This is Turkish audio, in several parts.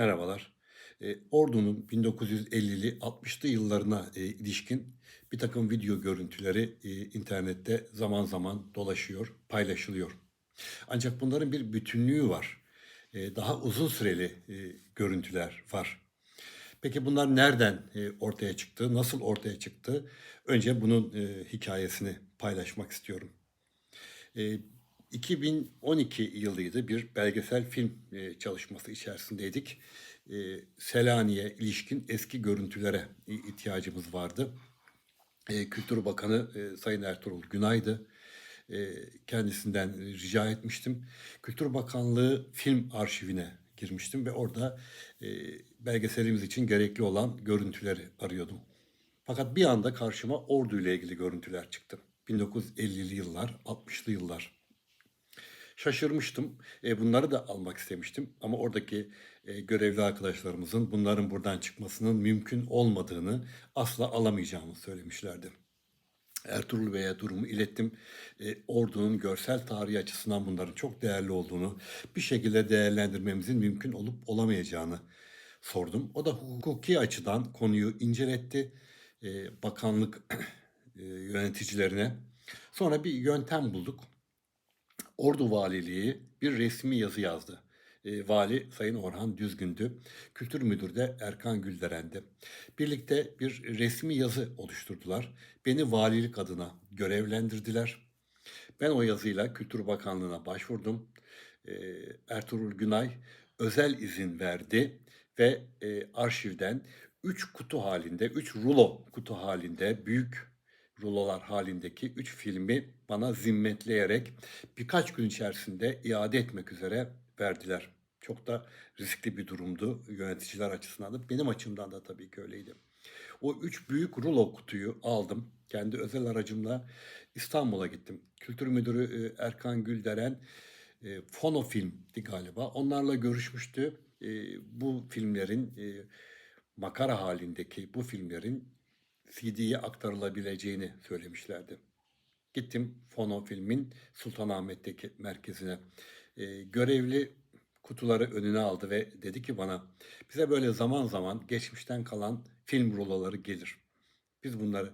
Merhabalar. Eee, Ordu'nun 1950'li 60'lı yıllarına eee, ilişkin bir takım video görüntüleri eee, internette zaman zaman dolaşıyor, paylaşılıyor. Ancak bunların bir bütünlüğü var. Eee, daha uzun süreli eee, görüntüler var. Peki bunlar nereden eee, ortaya çıktı, nasıl ortaya çıktı? Önce bunun eee, hikayesini paylaşmak istiyorum. Eee, 2012 yılıydı. Bir belgesel film eee, çalışması içerisindeydik. Eee, Selanik'e ilişkin eski görüntülere ihtiyacımız vardı. Eee, Kültür Bakanı Sayın Ertuğrul Günay'dı. Kendisinden rica etmiştim. Kültür Bakanlığı film arşivine girmiştim ve orada belgeselimiz için gerekli olan görüntüleri arıyordum. Fakat bir anda karşıma Ordu ile ilgili görüntüler çıktı. 1950'li yıllar, 60'lı yıllar. Şaşırmıştım. E, bunları da almak istemiştim. Ama oradaki e, görevli arkadaşlarımızın bunların buradan çıkmasının mümkün olmadığını, asla alamayacağımı söylemişlerdi. Ertuğrul Bey'e durumu ilettim. E, ordunun görsel tarihi açısından bunların çok değerli olduğunu, bir şekilde değerlendirmemizin mümkün olup olamayacağını sordum. O da hukuki açıdan konuyu inceletti. E, bakanlık e, yöneticilerine. Sonra bir yöntem bulduk. Ordu Valiliği bir resmi yazı yazdı. E, Vali Sayın Orhan Düzgün'dü. Kültür Müdürü de Erkan Gülderen'di. Birlikte bir resmi yazı oluşturdular. Beni valilik adına görevlendirdiler. Ben o yazıyla Kültür Bakanlığı'na başvurdum. E, Ertuğrul Günay özel izin verdi ve e, arşivden 3 kutu halinde, 3 rulo kutu halinde büyük rulolar halindeki 3 filmi bana zimmetleyerek birkaç gün içerisinde iade etmek üzere verdiler. Çok da riskli bir durumdu yöneticiler açısından da. Benim açımdan da tabii ki öyleydi. O üç büyük rulo kutuyu aldım. Kendi özel aracımla İstanbul'a gittim. Kültür Müdürü e, Erkan Gülderen e, Fonofilm'di galiba. Onlarla görüşmüştü. E, bu filmlerin e, makara halindeki bu filmlerin CD'ye aktarılabileceğini söylemişlerdi. Gittim Fono filmin Sultanahmet'teki merkezine. Ee, görevli kutuları önüne aldı ve dedi ki bana bize böyle zaman zaman geçmişten kalan film ruloları gelir. Biz bunları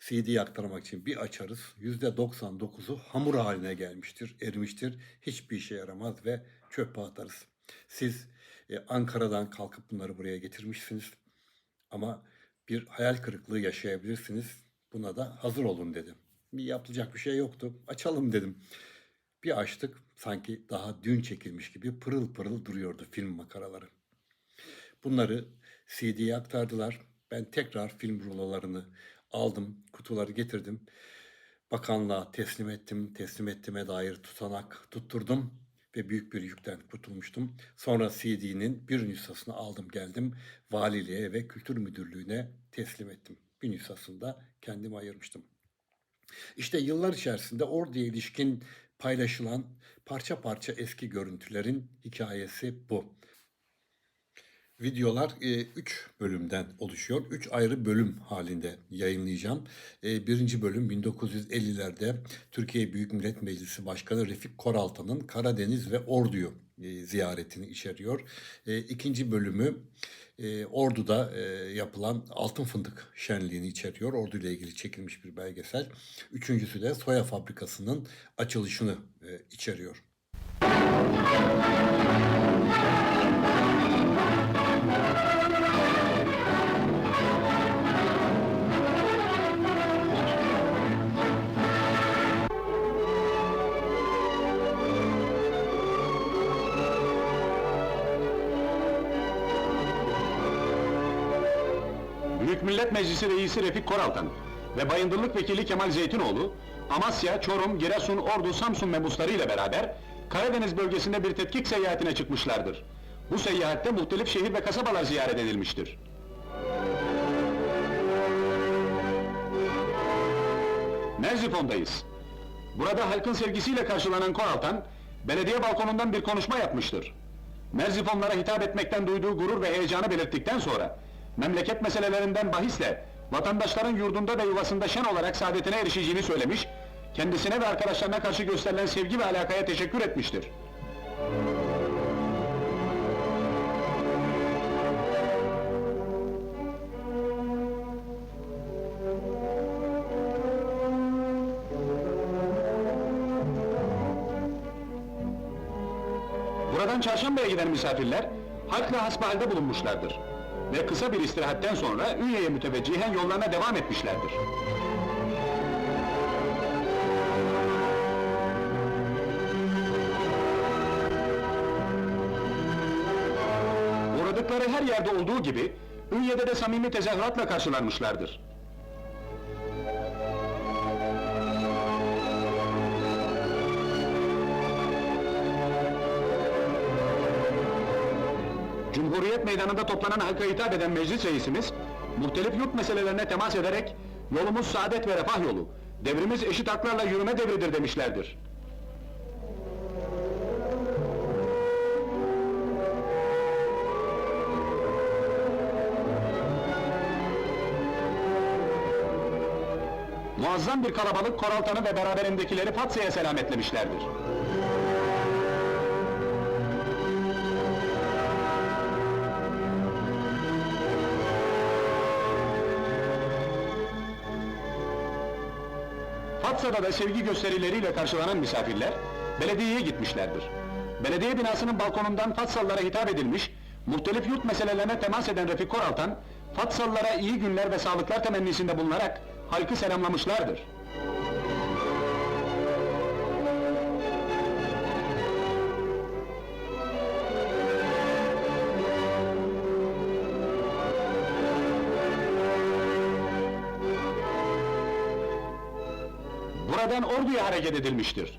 CD'ye aktarmak için bir açarız. %99'u hamur haline gelmiştir, erimiştir. Hiçbir işe yaramaz ve çöpe atarız. Siz e, Ankara'dan kalkıp bunları buraya getirmişsiniz. Ama bir hayal kırıklığı yaşayabilirsiniz. Buna da hazır olun dedim. Bir yapılacak bir şey yoktu. Açalım dedim. Bir açtık. Sanki daha dün çekilmiş gibi pırıl pırıl duruyordu film makaraları. Bunları CD'ye aktardılar. Ben tekrar film rulolarını aldım, kutuları getirdim. Bakanlığa teslim ettim, teslim ettiğime dair tutanak tutturdum ve büyük bir yükten kurtulmuştum. Sonra CD'nin bir nüshasını aldım geldim valiliğe ve kültür müdürlüğüne teslim ettim. Bir nüshasını da ayırmıştım. İşte yıllar içerisinde orduya ilişkin paylaşılan parça parça eski görüntülerin hikayesi bu. Videolar 3 bölümden oluşuyor. 3 ayrı bölüm halinde yayınlayacağım. E, birinci bölüm 1950'lerde Türkiye Büyük Millet Meclisi Başkanı Refik Koraltan'ın Karadeniz ve Ordu'yu e, ziyaretini içeriyor. E, ikinci bölümü e, Ordu'da e, yapılan Altın Fındık Şenliği'ni içeriyor. Ordu ile ilgili çekilmiş bir belgesel. Üçüncüsü de soya fabrikasının açılışını e, içeriyor. Büyük Millet Meclisi Reisi Refik Koraltan ve Bayındırlık Vekili Kemal Zeytinoğlu, Amasya, Çorum, Giresun, Ordu, Samsun mebusları ile beraber Karadeniz bölgesinde bir tetkik seyahatine çıkmışlardır. Bu seyahatte muhtelif şehir ve kasabalar ziyaret edilmiştir. Merzifon'dayız. Burada halkın sevgisiyle karşılanan Koraltan, belediye balkonundan bir konuşma yapmıştır. Merzifonlara hitap etmekten duyduğu gurur ve heyecanı belirttikten sonra, memleket meselelerinden bahisle, vatandaşların yurdunda ve yuvasında şen olarak saadetine erişeceğini söylemiş, kendisine ve arkadaşlarına karşı gösterilen sevgi ve alakaya teşekkür etmiştir. Salıdan çarşambaya giden misafirler, halkla hasbihalde bulunmuşlardır. Ve kısa bir istirahatten sonra Ünye'ye müteveccihen yollarına devam etmişlerdir. Uğradıkları her yerde olduğu gibi, Ünye'de de samimi tezahüratla karşılanmışlardır. Cumhuriyet Meydanı'nda toplanan halka hitap eden meclis reisimiz, muhtelif yurt meselelerine temas ederek, yolumuz saadet ve refah yolu, devrimiz eşit haklarla yürüme devridir demişlerdir. Muazzam bir kalabalık Koraltan'ı ve beraberindekileri Fatsa'ya selametlemişlerdir. Fatsa'da da sevgi gösterileriyle karşılanan misafirler, belediyeye gitmişlerdir. Belediye binasının balkonundan Fatsalılara hitap edilmiş, muhtelif yurt meselelerine temas eden Refik Koraltan, Fatsalılara iyi günler ve sağlıklar temennisinde bulunarak halkı selamlamışlardır. Buradan Ordu'ya hareket edilmiştir.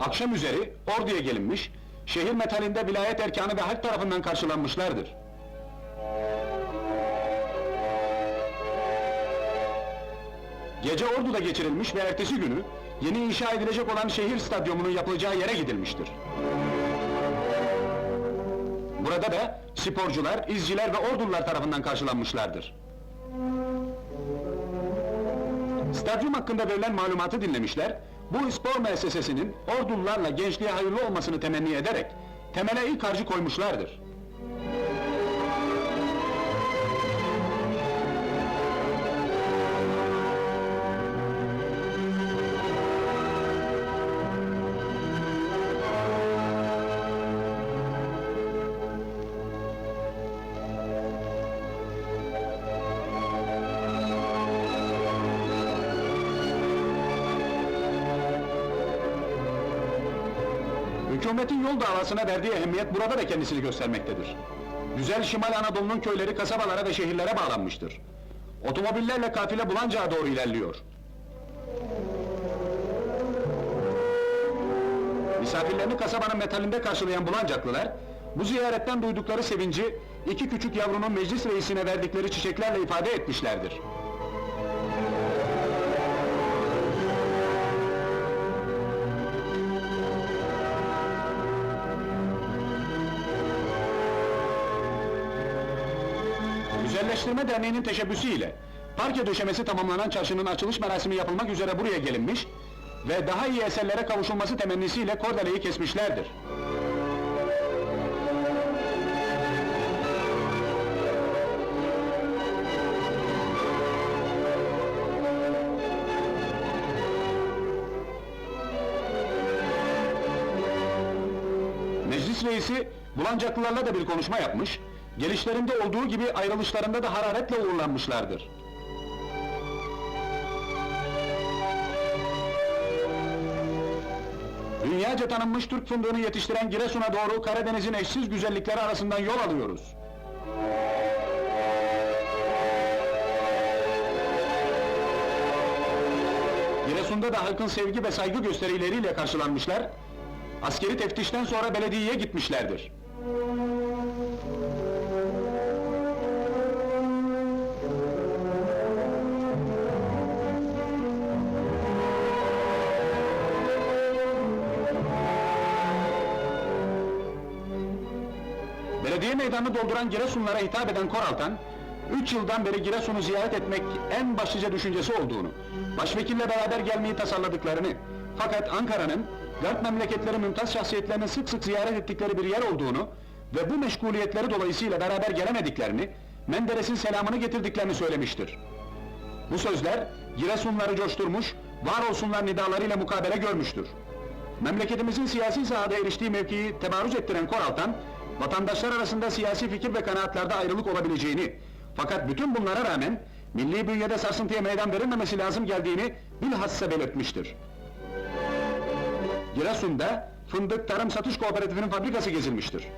Akşam üzeri Ordu'ya gelinmiş, şehir metalinde vilayet erkanı ve halk tarafından karşılanmışlardır. Gece Ordu'da geçirilmiş ve ertesi günü yeni inşa edilecek olan şehir stadyumunun yapılacağı yere gidilmiştir. Burada da sporcular, izciler ve ordular tarafından karşılanmışlardır. Stadyum hakkında verilen malumatı dinlemişler, bu spor müessesesinin ordularla gençliğe hayırlı olmasını temenni ederek temele ilk harcı koymuşlardır. Hükümetin yol davasına verdiği ehemmiyet burada da kendisini göstermektedir. Güzel Şimal Anadolu'nun köyleri kasabalara ve şehirlere bağlanmıştır. Otomobillerle kafile Bulanca'ya doğru ilerliyor. Misafirlerini kasabanın metalinde karşılayan Bulancaklılar, bu ziyaretten duydukları sevinci, iki küçük yavrunun meclis reisine verdikleri çiçeklerle ifade etmişlerdir. Güzelleştirme Derneği'nin teşebbüsüyle parke döşemesi tamamlanan çarşının açılış merasimi yapılmak üzere buraya gelinmiş ve daha iyi eserlere kavuşulması temennisiyle kordeleyi kesmişlerdir. Meclis reisi Bulancaklılarla da bir konuşma yapmış, gelişlerinde olduğu gibi ayrılışlarında da hararetle uğurlanmışlardır. Dünyaca tanınmış Türk fındığını yetiştiren Giresun'a doğru Karadeniz'in eşsiz güzellikleri arasından yol alıyoruz. Giresun'da da halkın sevgi ve saygı gösterileriyle karşılanmışlar, askeri teftişten sonra belediyeye gitmişlerdir. Belediye meydanını dolduran Giresunlara hitap eden Koraltan, üç yıldan beri Giresun'u ziyaret etmek en başlıca düşüncesi olduğunu, başvekille beraber gelmeyi tasarladıklarını, fakat Ankara'nın, Garp memleketleri mümtaz şahsiyetlerini sık sık ziyaret ettikleri bir yer olduğunu ve bu meşguliyetleri dolayısıyla beraber gelemediklerini, Menderes'in selamını getirdiklerini söylemiştir. Bu sözler, Giresunları coşturmuş, var olsunlar nidalarıyla mukabele görmüştür. Memleketimizin siyasi sahada eriştiği mevkiyi tebarüz ettiren Koraltan, vatandaşlar arasında siyasi fikir ve kanaatlerde ayrılık olabileceğini, fakat bütün bunlara rağmen milli bünyede sarsıntıya meydan verilmemesi lazım geldiğini bilhassa belirtmiştir. Giresun'da Fındık Tarım Satış Kooperatifinin fabrikası gezilmiştir.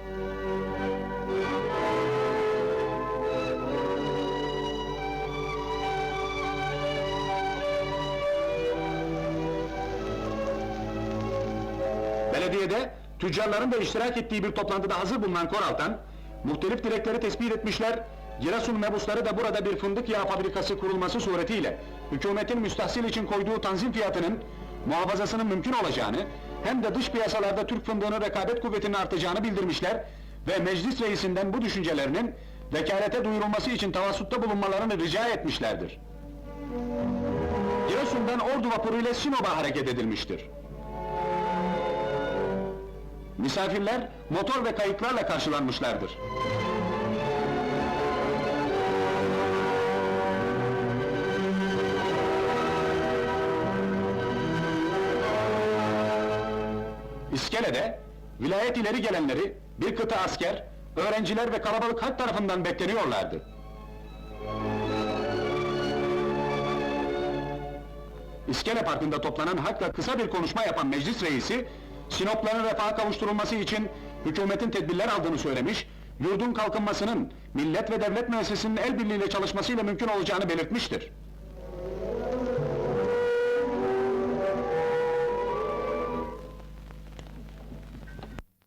Belediyede tüccarların da iştirak ettiği bir toplantıda hazır bulunan Koraltan, muhtelif dilekleri tespit etmişler, Giresun mebusları da burada bir fındık yağı fabrikası kurulması suretiyle hükümetin müstahsil için koyduğu tanzim fiyatının muhafazasının mümkün olacağını hem de dış piyasalarda Türk fındığının rekabet kuvvetinin artacağını bildirmişler ve meclis reisinden bu düşüncelerinin vekalete duyurulması için tavassutta bulunmalarını rica etmişlerdir. Giresun'dan Ordu vapuru ile Sinop'a hareket edilmiştir. Misafirler motor ve kayıklarla karşılanmışlardır. İskele'de vilayet ileri gelenleri bir kıta asker, öğrenciler ve kalabalık halk tarafından bekleniyorlardı. İskele Parkı'nda toplanan halkla kısa bir konuşma yapan meclis reisi, Sinopların refaha kavuşturulması için hükümetin tedbirler aldığını söylemiş, yurdun kalkınmasının millet ve devlet müessesesinin el birliğiyle çalışmasıyla mümkün olacağını belirtmiştir.